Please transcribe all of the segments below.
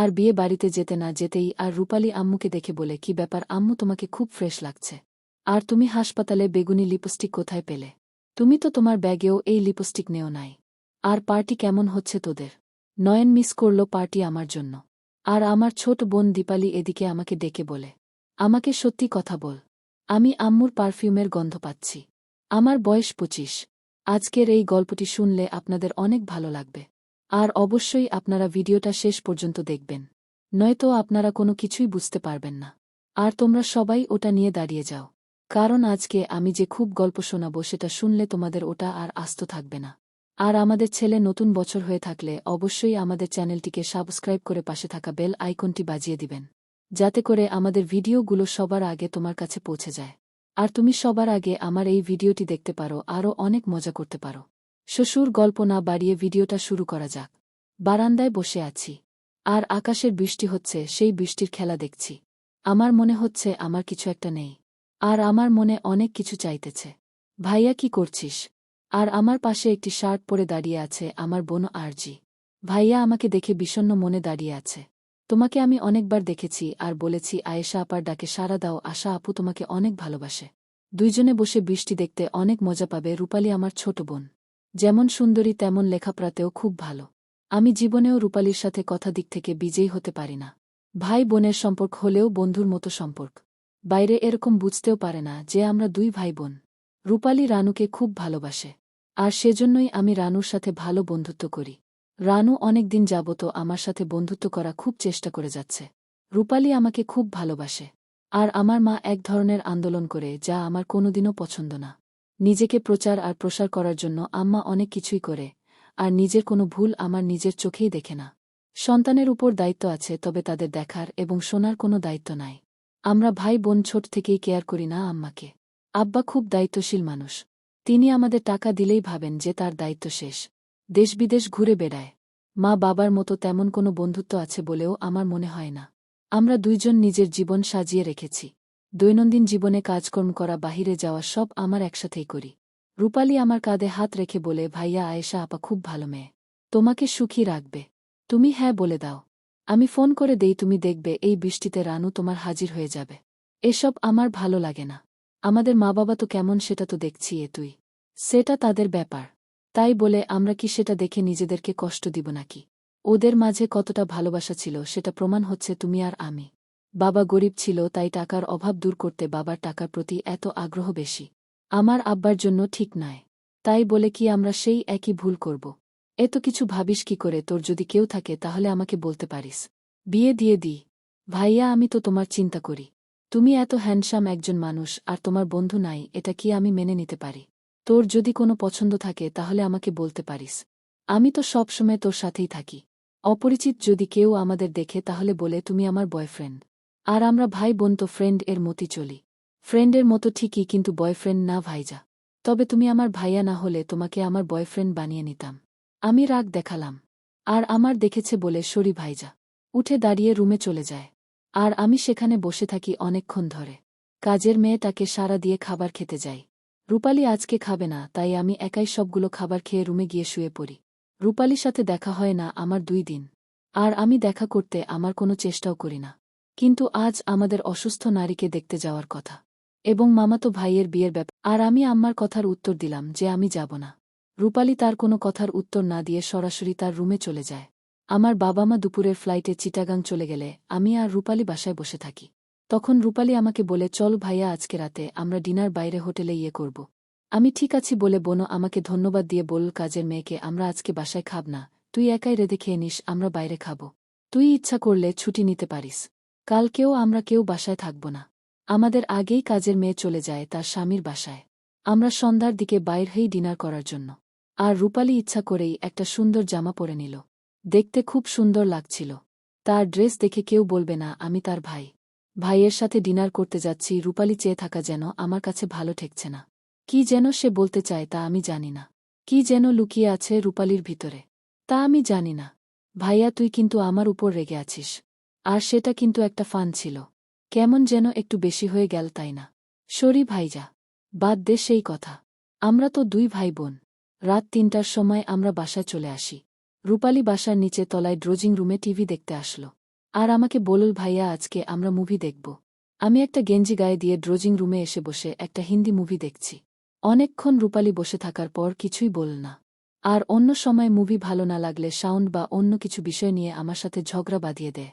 আর বিয়ে বাড়িতে যেতে না যেতেই আর রূপালী আম্মুকে দেখে বলে, কি ব্যাপার আম্মু, তোমাকে খুব ফ্রেশ লাগছে। আর তুমি হাসপাতালে বেগুনি লিপস্টিক কোথায় পেলে? তুমি তো তোমার ব্যাগেও এই লিপস্টিক নেও নাই। আর পার্টি কেমন হচ্ছে তোদের? নয়ন মিস করল পার্টি আমার জন্য। আর আমার ছোট বোন দীপালি এদিকে আমাকে ডেকে বলে, আমাকে সত্যি কথা বল। আমি আম্মুর পারফিউমের গন্ধ পাচ্ছি। আমার বয়স পঁচিশ। আজকের এই গল্পটি শুনলে আপনাদের অনেক ভালো লাগবে। আর অবশ্যই আপনারা ভিডিওটা শেষ পর্যন্ত দেখবেন। নয়তো আপনারা কোনো কিছুই বুঝতে পারবেন না। আর তোমরা সবাই ওটা নিয়ে দাঁড়িয়ে যাও। কারণ আজকে আমি যে খুব গল্প শোনাব সেটা শুনলে তোমাদের ওটা আর আস্ত থাকবে না। আর আমাদের ছেলে নতুন বছর হয়ে থাকলে অবশ্যই আমাদের চ্যানেলটিকে সাবস্ক্রাইব করে পাশে থাকা বেল আইকনটি বাজিয়ে দিবেন। যাতে করে আমাদের ভিডিওগুলো সবার আগে তোমার কাছে পৌঁছে যায়। আর তুমি সবার আগে আমার এই ভিডিওটি দেখতে পারো, আরও অনেক মজা করতে পারো। শ্বশুর গল্প না বাড়িয়ে ভিডিওটা শুরু করা যাক। বারান্দায় বসে আছি। আর আকাশের বৃষ্টি হচ্ছে, সেই বৃষ্টির খেলা দেখছি। আমার মনে হচ্ছে আমার কিছু একটা নেই। আর আমার মনে অনেক কিছু চাইতেছে। ভাইয়া কি করছিস? আর আমার পাশে একটি শার্ট পরে দাঁড়িয়ে আছে আমার বোন আরজি। ভাইয়া আমাকে দেখে বিষণ্ন মনে দাঁড়িয়ে আছে। তোমাকে আমি অনেকবার দেখেছি আর বলেছি, আয়েশা আপার ডাকে সারা দাও, আশা আপু তোমাকে অনেক ভালোবাসে। দুইজনে বসে বৃষ্টি দেখতে অনেক মজা পাবে রূপালী আমার ছোট বোন। যেমন সুন্দরী, তেমন লেখাপড়াতেও খুব ভালো। আমি জীবনেও রূপালীর সাথে কথা দিক থেকে বিজয়ী হতে পারি না। ভাই বোনের সম্পর্ক হলেও বন্ধুর মতো সম্পর্ক। বাইরে এরকম বুঝতেও পারে না যে আমরা দুই ভাই বোন। রূপালী রানুকে খুব ভালোবাসে। আর সেজন্যই আমি রানুর সাথে ভালো বন্ধুত্ব করি। রানু অনেক দিন যাবত আমার সাথে বন্ধুত্ব করা খুব চেষ্টা করে যাচ্ছে। রূপালী আমাকে খুব ভালোবাসে। আর আমার মা এক ধরনের আন্দোলন করে যা আমার কোনোদিনও পছন্দ না। নিজেকে প্রচার আর প্রসার করার জন্য আম্মা অনেক কিছুই করে, আর নিজের কোনো ভুল আমার নিজের চোখেই দেখে না। সন্তানের উপর দায়িত্ব আছে, তবে তাদের দেখার এবং শোনার কোনো দায়িত্ব নাই। আমরা ভাই বোন ছোট থেকেই কেয়ার করি না আম্মাকে। আব্বা খুব দায়িত্বশীল মানুষ। তিনি আমাদের টাকা দিলেই ভাবেন যে তার দায়িত্ব শেষ। দেশ বিদেশ ঘুরে বেড়ায়। মা বাবার মতো তেমন কোনো বন্ধুত্ব আছে বলেও আমার মনে হয় না। আমরা দুইজন নিজের জীবন সাজিয়ে রেখেছি। দৈনন্দিন জীবনে কাজকর্ম করা, বাহিরে যাওয়া, সব আমার একসাথেই করি। রূপালী আমার কাঁধে হাত রেখে বলে, ভাইয়া, আয়েশা আপা খুব ভালো মেয়ে। তোমাকে সুখী রাখবে। তুমি হ্যাঁ বলে দাও। আমি ফোন করে দেই, তুমি দেখবে, এই বৃষ্টিতে রানু তোমার হাজির হয়ে যাবে। এসব আমার ভালো লাগে না। আমাদের মা বাবা তো কেমন সেটা তো দেখছি এ তুই। সেটা তাদের ব্যাপার। তাই বলে, আমরা কি সেটা দেখে নিজেদেরকে কষ্ট দিব নাকি? ওদের মাঝে কতটা ভালোবাসা ছিল, সেটা প্রমাণ হচ্ছে তুমি আর আমি। বাবা গরিব ছিল, তাই টাকার অভাব দূর করতে বাবার টাকার প্রতি এত আগ্রহ বেশি। আমার আব্বার জন্য ঠিক নয় তাই বলে কি আমরা সেই একই ভুল করব? এত কিছু ভাবিস কি করে? তোর যদি কেউ থাকে, তাহলে আমাকে বলতে পারিস। বিয়ে দিয়ে দি। ভাইয়া, আমি তো তোমার চিন্তা করি। তুমি এত হ্যান্ডসাম একজন মানুষ, আর তোমার বন্ধু নাই, এটা কি আমি মেনে নিতে পারি? তোর যদি কোনো পছন্দ থাকে, তাহলে আমাকে বলতে পারিস। আমি তো সবসময় তোর সাথেই থাকি। অপরিচিত যদি কেউ আমাদের দেখে, তাহলে বলে, তুমি আমার বয়ফ্রেন্ড। আর আমরা ভাই বোন তো ফ্রেন্ড এর মতি চলি। ফ্রেন্ডের মতো ঠিকই কিন্তু বয়ফ্রেন্ড না ভাইজা। তবে তুমি আমার ভাইয়া না হলে তোমাকে আমার বয়ফ্রেন্ড বানিয়ে নিতাম। আমি রাগ দেখালাম। আর আমার দেখেছে বলে সরি ভাইজা। উঠে দাঁড়িয়ে রুমে চলে যায়। আর আমি সেখানে বসে থাকি অনেকক্ষণ ধরে। কাজের মেয়ে তাকে সারা দিয়ে খাবার খেতে যাই। রূপালী আজকে খাবে না, তাই আমি একাই সবগুলো খাবার খেয়ে রুমে গিয়ে শুয়ে পড়ি। রূপালীর সাথে দেখা হয় না আমার দুই দিন। আর আমি দেখা করতে আমার কোনো চেষ্টাও করি না। কিন্তু আজ আমাদের অসুস্থ নারীকে দেখতে যাওয়ার কথা। এবং মামাতো ভাইয়ের বিয়ের ব্যাপার। আর আমি আম্মার কথার উত্তর দিলাম যে আমি যাব না। রূপালী তার কোনো কথার উত্তর না দিয়ে সরাসরি তার রুমে চলে যায়। আমার বাবা মা দুপুরের ফ্লাইটে চিটাগাং চলে গেলে আমি আর রূপালী বাসায় বসে থাকি। তখন রূপালী আমাকে বলে, চল ভাইয়া, আজকে রাতে আমরা ডিনার বাইরে হোটেলে ইয়ে করব। আমি ঠিক আছি বলে বোনো আমাকে ধন্যবাদ দিয়ে বল কাজের মেয়েকে আমরা আজকে বাসায় খাব না। তুই একাই রেঁধে খেয়ে নিস, আমরা বাইরে খাব। তুই ইচ্ছা করলে ছুটি নিতে পারিস। কালকেও আমরা কেউ বাসায় থাকব না। আমাদের আগেই কাজের মেয়ে চলে যায় তার স্বামীর বাসায়। আমরা সন্ধ্যার দিকে বাইর হয়েই ডিনার করার জন্য। আর রূপালী ইচ্ছা করেই একটা সুন্দর জামা পরে নিল। দেখতে খুব সুন্দর লাগছিল। তার ড্রেস দেখে কেউ বলবে না, আমি তার ভাই। ভাইয়ের সাথে ডিনার করতে যাচ্ছি, রূপালী চেয়ে থাকা যেন আমার কাছে ভালো ঠেকছে না। কি যেন সে বলতে চায় তা আমি জানি না। কি যেন লুকিয়ে আছে রূপালীর ভিতরে। তা আমি জানি না। ভাইয়া, তুই কিন্তু আমার উপর রেগে আছিস। আর সেটা কিন্তু একটা ফান ছিল। কেমন যেন একটু বেশি হয়ে গেল তাই না। সরি ভাইজা, বাদ দে সেই কথা। আমরা তো দুই ভাই বোন রাত তিনটার সময় আমরা বাসায় চলে আসি। রূপালী বাসার নিচে তলায় ড্রোজিং রুমে টিভি দেখতে আসলো। আর আমাকে বলল, ভাইয়া, আজকে আমরা মুভি দেখব। আমি একটা গেঞ্জি গায়ে দিয়ে ড্রোজিং রুমে এসে বসে একটা হিন্দি মুভি দেখছি। অনেকক্ষণ রূপালী বসে থাকার পর কিছুই বল না। আর অন্য সময় মুভি ভালো না লাগলে সাউন্ড বা অন্য কিছু বিষয় নিয়ে আমার সাথে ঝগড়া বাঁধিয়ে দেয়।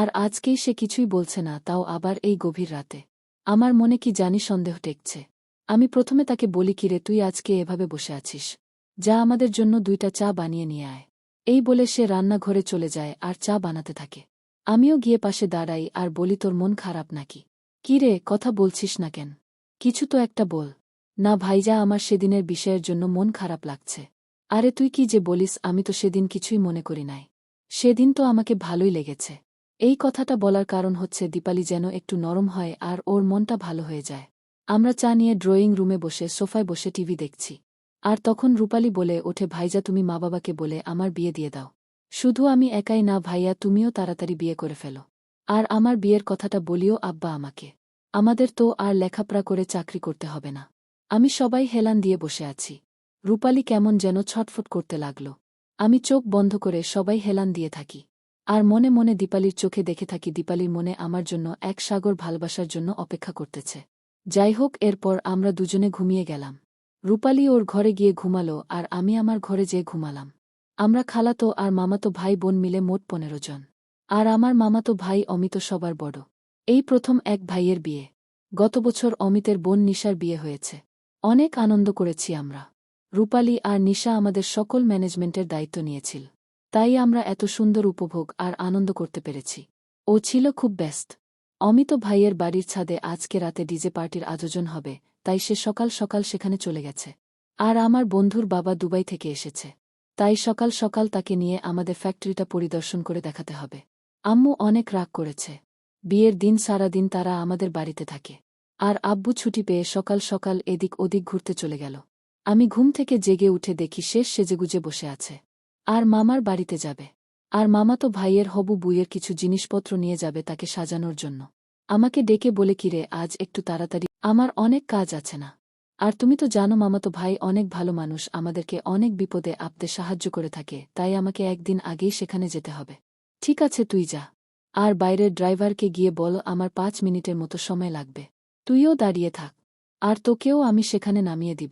আর আজকেই সে কিছুই বলছে না, তাও আবার এই গভীর রাতে। আমার মনে কি জানি সন্দেহ টেকছে। আমি প্রথমে তাকে বলি কিরে তুই আজকে এভাবে বসে আছিস? যা আমাদের জন্য দুইটা চা বানিয়ে নিয়ে আয়। এই বলে সে রান্নাঘরে চলে যায় আর চা বানাতে থাকে। আমিও গিয়ে পাশে দাঁড়াই আর বলি, তোর মন খারাপ নাকি? কি রে, কথা বলছিস না কেন? কিছু তো একটা বল। না ভাইজা আমার সেদিনের বিষয়ের জন্য মন খারাপ লাগছে। আরে, তুই কি যে বলিস, আমি তো সেদিন কিছুই মনে করি নাই। সেদিন তো আমাকে ভালোই লেগেছে। এই কথাটা বলার কারণ হচ্ছে দীপালি যেন একটু নরম হয় আর ওর মনটা ভালো হয়ে যায়। আমরা চা নিয়ে ড্রয়িং রুমে বসে, সোফায় বসে টিভি দেখছি। আর তখন রূপালি বলে, ওঠে ভাইজা, তুমি মা বাবাকে বলে আমার বিয়ে দিয়ে দাও। শুধু আমি একাই না, ভাইয়া, তুমিও তাড়াতাড়ি বিয়ে করে ফেলো। আর আমার বিয়ের কথাটা বলিও আব্বা আমাকে। আমাদের তো আর লেখাপড়া করে চাকরি করতে হবে না। আমি সবাই হেলান দিয়ে বসে আছি। রূপালি কেমন যেন ছটফট করতে লাগল। আমি চোখ বন্ধ করে সবাই হেলান দিয়ে থাকি। আর মনে মনে দীপালির চোখে দেখে থাকি দীপালির মনে আমার জন্য এক সাগর ভালবাসার জন্য অপেক্ষা করতেছে। যাই হোক, এরপর আমরা দুজনে ঘুমিয়ে গেলাম। রূপালি ওর ঘরে গিয়ে ঘুমালো আর আমি আমার ঘরে যেয়ে ঘুমালাম। আমরা খালাতো আর মামাতো ভাই বোন মিলে মোট পনেরো জন। আর আমার মামাতো ভাই অমিত সবার বড়। এই প্রথম এক ভাইয়ের বিয়ে। গত বছর অমিতের বোন নিশার বিয়ে হয়েছে। অনেক আনন্দ করেছি আমরা। রূপালী আর নিশা আমাদের সকল ম্যানেজমেন্টের দায়িত্ব নিয়েছিল। তাই আমরা এত সুন্দর উপভোগ আর আনন্দ করতে পেরেছি। ও ছিল খুব ব্যস্ত। অমিত ভাইয়ের বাড়ির ছাদে আজকে রাতে ডিজে পার্টির আয়োজন হবে, তাই সে সকাল সকাল সেখানে চলে গেছে। আর আমার বন্ধুর বাবা দুবাই থেকে এসেছে। তাই সকাল সকাল তাকে নিয়ে আমাদের ফ্যাক্টরিটা পরিদর্শন করে দেখাতে হবে। আম্মু অনেক রাগ করেছে। বিয়ের দিন সারা দিন তারা আমাদের বাড়িতে থাকে। আর আব্বু ছুটি পেয়ে সকাল সকাল এদিক ওদিক ঘুরতে চলে গেল। আমি ঘুম থেকে জেগে উঠে দেখি শেষ সেজেগুজে বসে আছে। আর মামার বাড়িতে যাবে। আর মামা তো ভাইয়ের হবু বুইয়ের কিছু জিনিসপত্র নিয়ে যাবে তাকে সাজানোর জন্য। আমাকে ডেকে বলে কিরে আজ একটু তাড়াতাড়ি, আমার অনেক কাজ আছে না। আর তুমি তো জানো মামাতো ভাই অনেক ভালো মানুষ, আমাদেরকে অনেক বিপদে আপতে সাহায্য করে থাকে, তাই আমাকে একদিন আগেই সেখানে যেতে হবে। ঠিক আছে, তুই যা। আর বাইরের ড্রাইভারকে গিয়ে বল, আমার পাঁচ মিনিটের মতো সময় লাগবে। তুইও দাঁড়িয়ে থাক। আর তোকেও আমি সেখানে নামিয়ে দিব।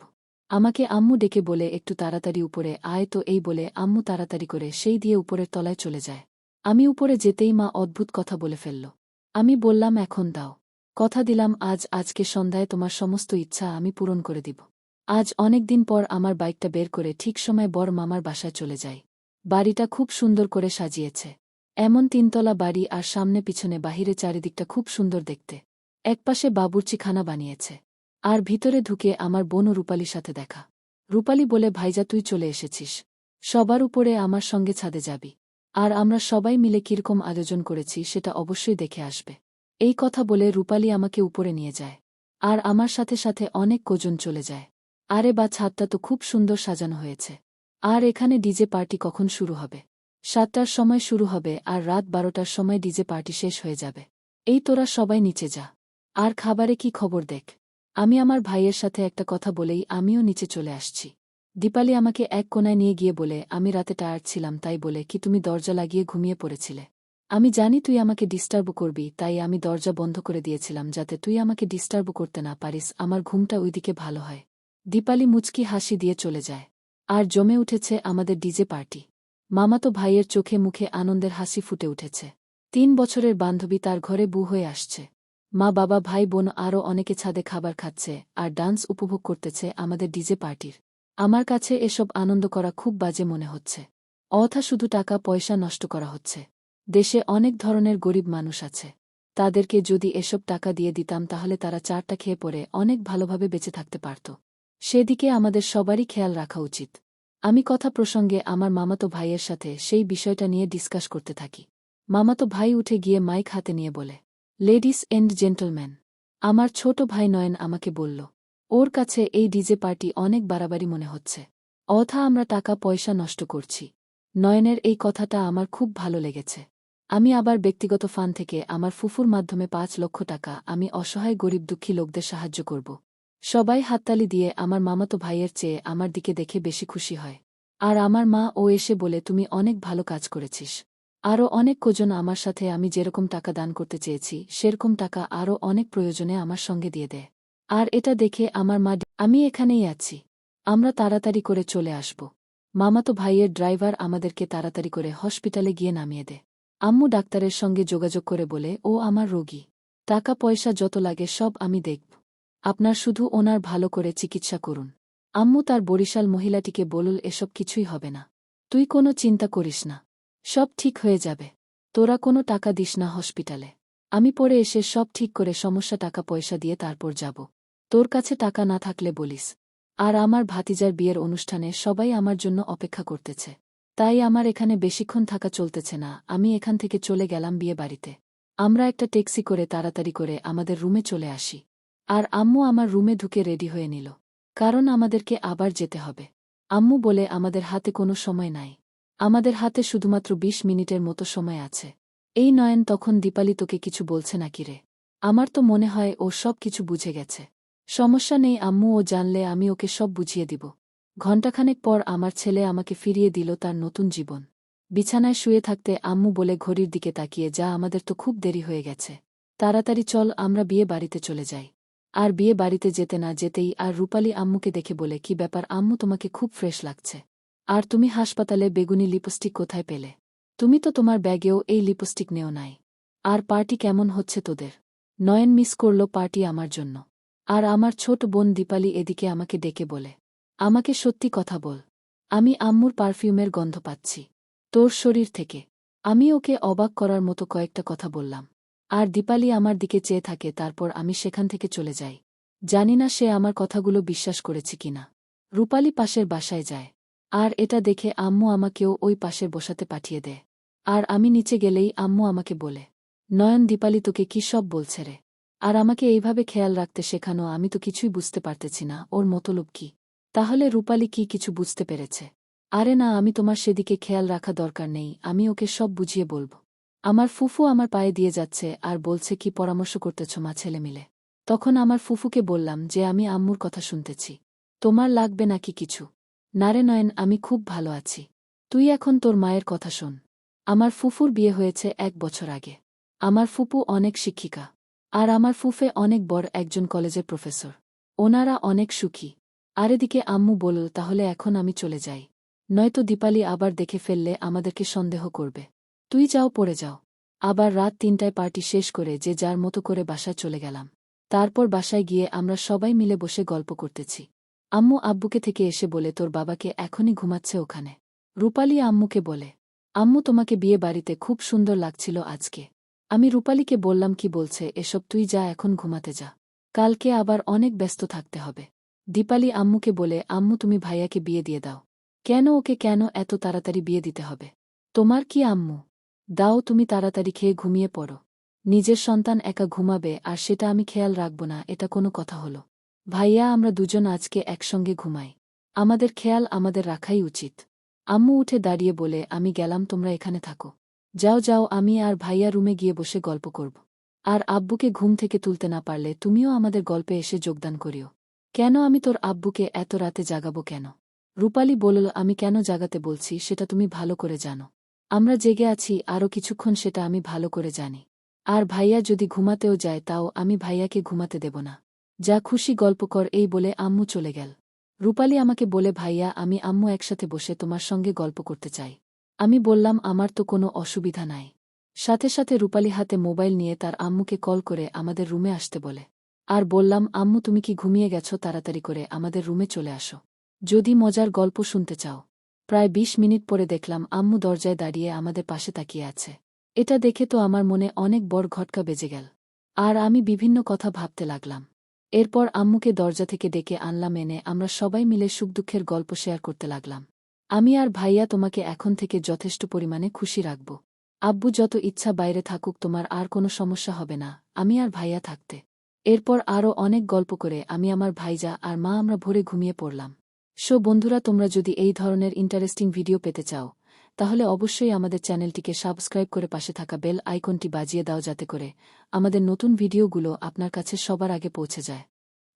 আমাকে আম্মু ডেকে বলে, একটু তাড়াতাড়ি উপরে আয় তো। এই বলে আম্মু তাড়াতাড়ি করে সেই দিয়ে উপরের তলায় চলে যায়। আমি উপরে যেতেই মা অদ্ভুত কথা বলে ফেলল। আমি বললাম, এখন দাও। কথা দিলাম, আজ, আজকে সন্ধ্যায় তোমার সমস্ত ইচ্ছা আমি পূরণ করে দিব। আজ অনেক দিন পর আমার বাইকটা বের করে ঠিক সময় বর মামার বাসায় চলে যাই বাড়িটা খুব সুন্দর করে সাজিয়েছে। এমন তিনতলা বাড়ি আর সামনে পিছনে বাহিরে চারিদিকটা খুব সুন্দর দেখতে। একপাশে বাবুর্চিখানা বানিয়েছে। আর ভিতরে ঢুকে আমার বোন রূপালির সাথে দেখা। রূপালি বলে, ভাইজা, তুই চলে এসেছিস। সবার উপরে আমার সঙ্গে ছাদে যাবি। আর আমরা সবাই মিলে কীরকম আয়োজন করেছি সেটা অবশ্যই দেখে আসবে। এই কথা বলে রূপালি আমাকে উপরে নিয়ে যায়। আর আমার সাথে সাথে অনেক কোজন চলে যায়। আরে বা, ছাদটা তো খুব সুন্দর সাজানো হয়েছে। আর এখানে ডিজে পার্টি কখন শুরু হবে? সাতটার সময় শুরু হবে আর রাত বারোটার সময় ডিজে পার্টি শেষ হয়ে যাবে। এই তোরা সবাই নিচে যা। আর খাবারে কি খবর দেখ? আমি আমার ভাইয়ের সাথে একটা কথা বলেই আমিও নিচে চলে আসছি। দীপালি আমাকে এক কোনায় নিয়ে গিয়ে বলে, আমি রাতে টায়ার্ড ছিলাম, তাই বলে, কি তুমি দরজা লাগিয়ে ঘুমিয়ে পড়েছিলে? আমি জানি তুই আমাকে ডিস্টার্ব করবি, তাই আমি দরজা বন্ধ করে দিয়েছিলাম, যাতে তুই আমাকে ডিস্টার্ব করতে না পারিস, আমার ঘুমটা ওইদিকে ভালো হয়। দীপালি মুচকি হাসি দিয়ে চলে যায়। আর জমে উঠেছে আমাদের ডিজে পার্টি। মামাতো ভাইয়ের চোখে মুখে আনন্দের হাসি ফুটে উঠেছে। তিন বছরের বান্ধবী তার ঘরে বু হয়ে আসছে। মা বাবা, ভাই, বোন আরও অনেকে ছাদে খাবার খাচ্ছে আর ডান্স উপভোগ করতেছে আমাদের ডিজে পার্টির। আমার কাছে এসব আনন্দ করা খুব বাজে মনে হচ্ছে। অথা শুধু টাকা, পয়সা নষ্ট করা হচ্ছে। দেশে অনেক ধরনের গরিব মানুষ আছে। তাদেরকে যদি এসব টাকা দিয়ে দিতাম তাহলে তারা চারটা খেয়ে পড়ে, অনেক ভালোভাবে বেঁচে থাকতে পারত। সেদিকে আমাদের সবারই খেয়াল রাখা উচিত। আমি কথা প্রসঙ্গে আমার মামাতো ভাইয়ের সাথে সেই বিষয়টা নিয়ে ডিসকাস করতে থাকি। মামাতো ভাই উঠে গিয়ে মাইক হাতে নিয়ে বলে লেডিস এন্ড জেন্টলম্যান, আমার ছোট ভাই নয়ন আমাকে বলল, ওর কাছে এই ডিজে পার্টি অনেক বাড়াবাড়ি মনে হচ্ছে। অথা আমরা টাকা পয়সা নষ্ট করছি। নয়নের এই কথাটা আমার খুব ভালো লেগেছে। আমি আবার ব্যক্তিগত ফান থেকে আমার ফুফুর মাধ্যমে পাঁচ লক্ষ টাকা আমি অসহায় গরিব দুঃখী লোকদের সাহায্য করব। সবাই হাততালি দিয়ে আমার মামাতো ভাইয়ের চেয়ে আমার দিকে দেখে বেশি খুশি হয়। আর আমার মা ও এসে বলে, তুমি অনেক ভালো কাজ করেছিস। আরও অনেক কোজন আমার সাথে, আমি যেরকম টাকা দান করতে চেয়েছি, সেরকম টাকা আরও অনেক প্রয়োজনে আমার সঙ্গে দিয়ে দেয় আর এটা দেখে আমার মা আমি এখানেই আছি। আমরা তাড়াতাড়ি করে চলে আসব। মামাতো ভাইয়ের ড্রাইভার, আমাদেরকে তাড়াতাড়ি করে হসপিটালে গিয়ে নামিয়ে দেয় আম্মু ডাক্তারের সঙ্গে যোগাযোগ করে বলে, ও আমার রোগী। টাকা পয়সা যত লাগে সব আমি দেখব। আপনার শুধু ওনার ভালো করে চিকিৎসা করুন। আম্মু তার বরিশাল মহিলাটিকে বলল, এসব কিছুই হবে না। তুই কোনো চিন্তা করিস না। সব ঠিক হয়ে যাবে। তোরা কোনো টাকা দিস না হসপিটালে। আমি পরে এসে সব ঠিক করে সমস্যা টাকা পয়সা দিয়ে তারপর যাব। তোর কাছে টাকা না থাকলে বলিস। আর আমার ভাতিজার বিয়ের অনুষ্ঠানে সবাই আমার জন্য অপেক্ষা করতেছে। তাই আমার এখানে বেশিক্ষণ থাকা চলতেছে না। আমি এখান থেকে চলে গেলাম বিয়ে বাড়িতে। আমরা একটা ট্যাক্সি করে তাড়াতাড়ি করে আমাদের রুমে চলে আসি। আর আম্মু আমার রুমে ঢুকে রেডি হয়ে নিল। কারণ আমাদেরকে আবার যেতে হবে। আম্মু বলে আমাদের হাতে কোনো সময় নাই। আমাদের হাতে শুধুমাত্র ২০ মিনিটের মতো সময় আছে। এই নয়ন তখন দীপালি তোকে কিছু বলছে নাকি রে? আমার তো মনে হয় ও সব কিছু বুঝে গেছে। সমস্যা নেই, আম্মু, ও জানলে আমি ওকে সব বুঝিয়ে দিব। ঘণ্টাখানেক পর আমার ছেলে আমাকে ফিরিয়ে দিল তার নতুন জীবন। বিছানায় শুয়ে থাকতে আম্মু বলে ঘড়ির দিকে তাকিয়ে, যা, আমাদের তো খুব দেরি হয়ে গেছে। তাড়াতাড়ি চল, আমরা বিয়ে বাড়িতে চলে যাই। আর বিয়ে বাড়িতে যেতে না যেতেই আর রূপালী আম্মুকে দেখে বলে, কি ব্যাপার, আম্মু তোমাকে খুব ফ্রেশ লাগছে। আর তুমি হাসপাতালে বেগুনি লিপস্টিক কোথায় পেলে? তুমি তো তোমার ব্যাগেও এই লিপস্টিক নেও নাই। আর পার্টি কেমন হচ্ছে তোদের? নয়ন মিস করল পার্টি আমার জন্য। আর আমার ছোট বোন দীপালি এদিকে আমাকে ডেকে বলে, আমাকে সত্যি কথা বল। আমি আম্মুর পারফিউমের গন্ধ পাচ্ছি। তোর শরীর থেকে। আমি ওকে অবাক করার মতো কয়েকটা কথা বললাম। আর দীপালি আমার দিকে চেয়ে থাকে, তারপর আমি সেখান থেকে চলে যাই। জানি না সে আমার কথাগুলো বিশ্বাস করেছে কিনা। রূপালি পাশের বাসায় যায়। আর এটা দেখে আম্মু আমাকেও ওই পাশের বসাতে পাঠিয়ে দেয় আর আমি নিচে গেলেই আম্মু আমাকে বলে, নয়ন দীপালি তোকে কি সব বলছে রে? আর আমাকে এইভাবে খেয়াল রাখতে শেখানো আমি তো কিছুই বুঝতে পারতেছি না, ওর মতলব কি? তাহলে রূপালি কি কিছু বুঝতে পেরেছে? আরে না, আমি তোমার সেদিকে খেয়াল রাখা দরকার নেই, আমি ওকে সব বুঝিয়ে বলব। আমার ফুফু আমার পায়ে দিয়ে যাচ্ছে আর বলছে, কি পরামর্শ করতেছ মা ছেলে মিলে? তখন আমার ফুফুকে বললাম যে, আমি আম্মুর কথা শুনতেছি। তোমার লাগবে নাকি কিছু? নারে নয়ন আমি খুব ভালো আছি। তুই এখন তোর মায়ের কথা শোন। আমার ফুফুর বিয়ে হয়েছে এক বছর আগে। আমার ফুপু অনেক শিক্ষিকা। আর আমার ফুফে অনেক বড় একজন কলেজের প্রফেসর। ওনারা অনেক সুখী। আর এদিকে আম্মু বলল, তাহলে এখন আমি চলে যাই। নয়তো দীপালি আবার দেখে ফেললে আমাদেরকে সন্দেহ করবে। তুই যাও, পড়ে যাও। আবার রাত তিনটায় পার্টি শেষ করে যে যার মতো করে বাসায় চলে গেলাম। তারপর বাসায় গিয়ে আমরা সবাই মিলে বসে গল্প করতেছি। আম্মু আব্বুকে থেকে এসে বলে, তোর বাবাকে এখনই ঘুমাচ্ছে ওখানে। রূপালী আম্মুকে বলে, আম্মু তোমাকে বিয়ে বাড়িতে খুব সুন্দর লাগছিল আজকে। আমি রূপালীকে বললাম, কি বলছে? এসব তুই যা, এখন ঘুমাতে যা। কালকে আবার অনেক ব্যস্ত থাকতে হবে। দীপালি আম্মুকে বলে, আম্মু, তুমি ভাইয়াকে বিয়ে দিয়ে দাও। কেন ওকে কেন এত তাড়াতাড়ি বিয়ে দিতে হবে? তোমার কি আম্মু? দাও, তুমি তাড়াতাড়ি খেয়ে ঘুমিয়ে পড়ো। নিজের সন্তান একা ঘুমাবে, আর সেটা আমি খেয়াল রাখব না, এটা কোনো কথা হলো। ভাইয়া, আমরা দুজন আজকে একসঙ্গে ঘুমাই। আমাদের খেয়াল আমাদের রাখাই উচিত। আম্মু উঠে দাঁড়িয়ে বলে, আমি গেলাম, তোমরা এখানে থাকো। যাও যাও, আমি আর ভাইয়া রুমে গিয়ে বসে গল্প করব। আর আব্বুকে ঘুম থেকে তুলতে না পারলে তুমিও আমাদের গল্পে এসে যোগদান করিও। কেন আমি তোর আব্বুকে এত রাতে জাগাবো কেন? রূপালী বলল, আমি কেন জাগাতে বলছি, সেটা তুমি ভালো করে জানো। আমরা জেগে আছি, আরও কিছুক্ষণ সেটা আমি ভালো করে জানি। আর ভাইয়া যদি ঘুমাতেও যায়, তাও আমি ভাইয়াকে ঘুমাতে দেব না। যা খুশি গল্প কর, এই বলে আম্মু চলে গেল। রূপালী আমাকে বলে, ভাইয়া, আমি আম্মু একসাথে বসে তোমার সঙ্গে গল্প করতে চাই। আমি বললাম, আমার তো কোনো অসুবিধা নাই। সাথে সাথে রূপালী হাতে মোবাইল নিয়ে তার আম্মুকে কল করে আমাদের রুমে আসতে বলে। আর বললাম, আম্মু, তুমি কি ঘুমিয়ে গেছো? তাড়াতাড়ি করে আমাদের রুমে চলে আসো। যদি মজার গল্প শুনতে চাও। প্রায় ২০ মিনিট পরে দেখলাম, আম্মু দরজায় দাঁড়িয়ে আমাদের পাশে তাকিয়ে আছে। এটা দেখে তো আমার মনে অনেক বড় ঘটকা বেজে গেল। আর আমি বিভিন্ন কথা ভাবতে লাগলাম। এরপর আম্মুকে দরজা থেকে ডেকে আনলাম এনে আমরা সবাই মিলে সুখ দুঃখের গল্প শেয়ার করতে লাগলাম। আমি আর ভাইয়া তোমাকে এখন থেকে যথেষ্ট পরিমাণে খুশি রাখব। আব্বু যত ইচ্ছা বাইরে থাকুক, তোমার আর কোনো সমস্যা হবে না, আমি আর ভাইয়া থাকতে। এরপর আরও অনেক গল্প করে আমি আমার ভাইজা আর মা আমরা ভোরে ঘুমিয়ে পড়লাম। সো বন্ধুরা, তোমরা যদি এই ধরনের ইন্টারেস্টিং ভিডিও পেতে চাও তাহলে অবশ্যই আমাদের চ্যানেলটিকে সাবস্ক্রাইব করে পাশে থাকা বেল আইকনটি বাজিয়ে দাও যাতে করে আমাদের নতুন ভিডিওগুলো আপনার কাছে সবার আগে পৌঁছে যায়।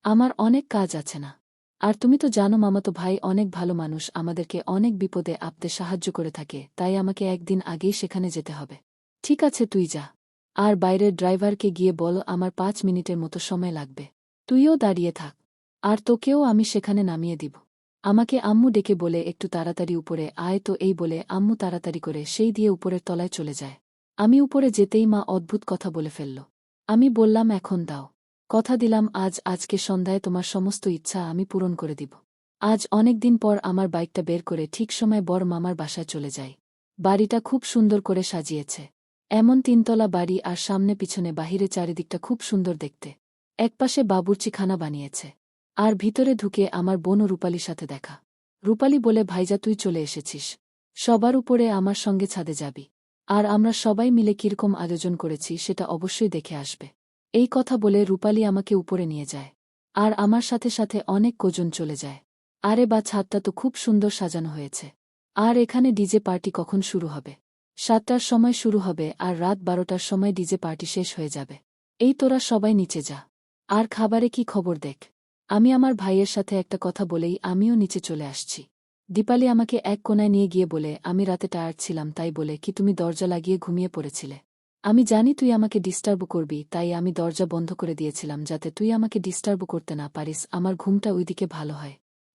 আমার অনেক কাজ আছে না। আর তুমি তো জানো মামাতো ভাই অনেক ভালো মানুষ, আমাদেরকে অনেক বিপদে আপতে সাহায্য করে থাকে, তাই আমাকে একদিন আগেই সেখানে যেতে হবে। ঠিক আছে, তুই যা। আর বাইরের ড্রাইভারকে গিয়ে বল, আমার পাঁচ মিনিটের মতো সময় লাগবে। তুইও দাঁড়িয়ে থাক। আর তোকেও আমি সেখানে নামিয়ে দিব। আমাকে আম্মু ডেকে বলে, একটু তাড়াতাড়ি উপরে আয় তো। এই বলে আম্মু তাড়াতাড়ি করে সেই দিয়ে উপরের তলায় চলে যায়। আমি উপরে যেতেই মা অদ্ভুত কথা বলে ফেলল। আমি বললাম, এখন দাও। কথা দিলাম, আজ, আজকে সন্ধ্যায় তোমার সমস্ত ইচ্ছা আমি পূরণ করে দিব। আজ অনেক দিন পর আমার বাইকটা বের করে ঠিক সময় বর মামার বাসায় চলে যাই বাড়িটা খুব সুন্দর করে সাজিয়েছে। এমন তিনতলা বাড়ি আর সামনে পিছনে বাহিরে চারিদিকটা খুব সুন্দর দেখতে। একপাশে বাবুর্চি খানা বানিয়েছে। আর ভিতরে ঢুকে আমার বোন রূপালির সাথে দেখা। রূপালি বলে, ভাইজা, তুই চলে এসেছিস। সবার উপরে আমার সঙ্গে ছাদে যাবি। আর আমরা সবাই মিলে কীরকম আয়োজন করেছি সেটা অবশ্যই দেখে আসবে। এই কথা বলে রূপালি আমাকে উপরে নিয়ে যায়। আর আমার সাথে সাথে অনেক কোজন চলে যায়। আরে বা, ছাদটা তো খুব সুন্দর সাজানো হয়েছে। আর এখানে ডিজে পার্টি কখন শুরু হবে? সাতটার সময় শুরু হবে আর রাত বারোটার সময় ডিজে পার্টি শেষ হয়ে যাবে। এই তোরা সবাই নিচে যা। আর খাবারে কি খবর দেখ? আমি আমার ভাইয়ের সাথে একটা কথা বলেই আমিও নিচে চলে আসছি। দীপালি আমাকে এক কোনায় নিয়ে গিয়ে বলে, আমি রাতে টায়ার্ড ছিলাম, তাই বলে, কি তুমি দরজা লাগিয়ে ঘুমিয়ে পড়েছিলে? আমি জানি তুই আমাকে ডিস্টার্ব করবি, তাই আমি দরজা বন্ধ করে দিয়েছিলাম যাতে তুই আমাকে ডিস্টার্ব করতে না পারিস, আমার ঘুমটা ওইদিকে ভালো হয়।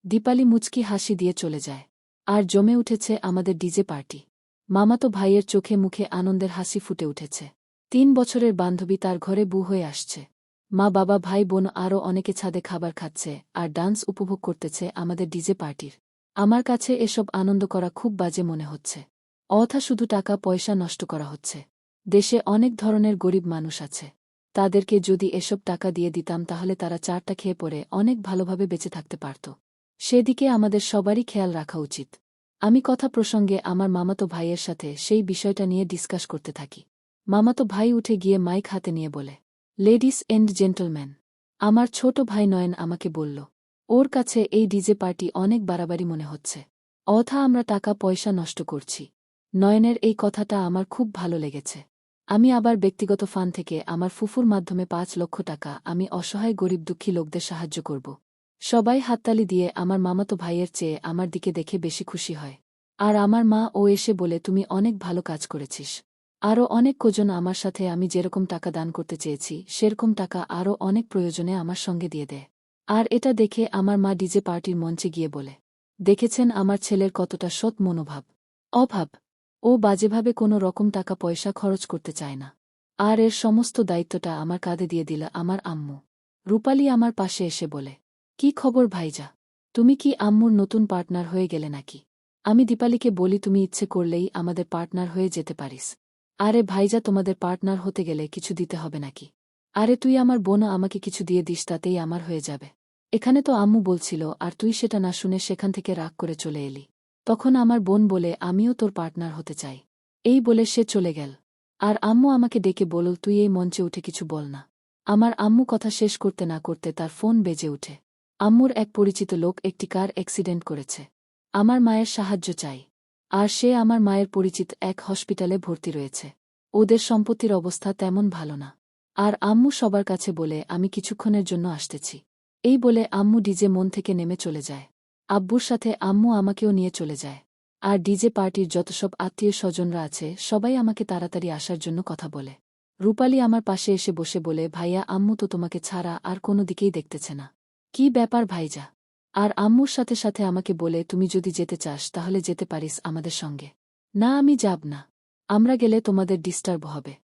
দীপালি মুচকি হাসি দিয়ে চলে যায়। আর জমে উঠেছে আমাদের ডিজে পার্টি। মামাতো ভাইয়ের চোখে মুখে আনন্দের হাসি ফুটে উঠেছে। তিন বছরের বান্ধবী তার ঘরে বু হয়ে আসছে। মা বাবা, ভাই, বোন আরও অনেকে ছাদে খাবার খাচ্ছে আর ডান্স উপভোগ করতেছে আমাদের ডিজে পার্টির। আমার কাছে এসব আনন্দ করা খুব বাজে মনে হচ্ছে। অথা শুধু টাকা, পয়সা নষ্ট করা হচ্ছে। দেশে অনেক ধরনের গরিব মানুষ আছে। তাদেরকে যদি এসব টাকা দিয়ে দিতাম তাহলে তারা চারটা খেয়ে পড়ে, অনেক ভালোভাবে বেঁচে থাকতে পারত। সেদিকে আমাদের সবারই খেয়াল রাখা উচিত। আমি কথা প্রসঙ্গে আমার মামাতো ভাইয়ের সাথে সেই বিষয়টা নিয়ে ডিসকাস করতে থাকি। মামাতো ভাই উঠে গিয়ে মাইক হাতে নিয়ে বলে লেডিস এন্ড জেন্টলম্যান, আমার ছোট ভাই নয়ন আমাকে বলল, ওর কাছে এই ডিজে পার্টি অনেক বাড়াবাড়ি মনে হচ্ছে। অথা আমরা টাকা পয়সা নষ্ট করছি। নয়নের এই কথাটা আমার খুব ভালো লেগেছে। আমি আবার ব্যক্তিগত ফান থেকে আমার ফুফুর মাধ্যমে পাঁচ লক্ষ টাকা আমি অসহায় গরিব দুঃখী লোকদের সাহায্য করব। সবাই হাততালি দিয়ে আমার মামাতো ভাইয়ের চেয়ে আমার দিকে দেখে বেশি খুশি হয়। আর আমার মা ও এসে বলে, তুমি অনেক ভালো কাজ করেছিস। আরও অনেক কোজন আমার সাথে, আমি যেরকম টাকা দান করতে চেয়েছি, সেরকম টাকা আরও অনেক প্রয়োজনে আমার সঙ্গে দিয়ে দেয় আর এটা দেখে আমার মা ডিজে পার্টির মঞ্চে গিয়ে বলে, দেখেছেন আমার ছেলের কতটা সৎ মনোভাব। অভাব, ও বাজেভাবে কোনো রকম টাকা পয়সা খরচ করতে চায় না। আর এর সমস্ত দায়িত্বটা আমার কাঁধে দিয়ে দিল আমার আম্মু। রূপালী আমার পাশে এসে বলে, কি খবর ভাইজা? তুমি কি আম্মুর নতুন পার্টনার হয়ে গেলে নাকি? আমি দীপালিকে বলি তুমি ইচ্ছে করলেই আমাদের পার্টনার হয়ে যেতে পারিস। আরে ভাইজা, তোমাদের পার্টনার হতে গেলে কিছু দিতে হবে নাকি? আরে তুই আমার বোনও আমাকে কিছু দিয়ে দিস, তাতেই আমার হয়ে যাবে। এখানে তো আম্মু বলছিল, আর তুই সেটা না শুনে সেখান থেকে রাগ করে চলে এলি। তখন আমার বোন বলে, আমিও তোর পার্টনার হতে চাই। এই বলে সে চলে গেল। আর আম্মু আমাকে ডেকে বলল, তুই এই মঞ্চে উঠে কিছু বল না। আমার আম্মু কথা শেষ করতে না করতে তার ফোন বেজে উঠে। আম্মুর এক পরিচিত লোক একটি কার অ্যাক্সিডেন্ট করেছে। আমার মায়ের সাহায্য চাই। আর সে আমার মায়ের পরিচিত এক হসপিটালে ভর্তি রয়েছে। ওদের সম্পত্তির অবস্থা তেমন ভালো না। আর আম্মু সবার কাছে বলে, আমি কিছুক্ষণের জন্য আসতেছি। এই বলে আম্মু ডিজে মন থেকে নেমে চলে যায়। আব্বুর সাথে আম্মু আমাকেও নিয়ে চলে যায়। আর ডিজে পার্টির যত সব আত্মীয় স্বজনরা আছে, সবাই আমাকে তাড়াতাড়ি আসার জন্য কথা বলে। রূপালী আমার পাশে এসে বসে বলে, ভাইয়া, আম্মু তো তোমাকে ছাড়া আর কোনো দিকেই দেখতেছে না। কি ব্যাপার ভাইজা? আর আম্মুর সাথে সাথে আমাকে বলে, তুমি যদি যেতে চাস, তাহলে যেতে পারিস আমাদের সঙ্গে। না, আমি যাব না। আমরা গেলে তোমাদের ডিস্টার্ব হবে।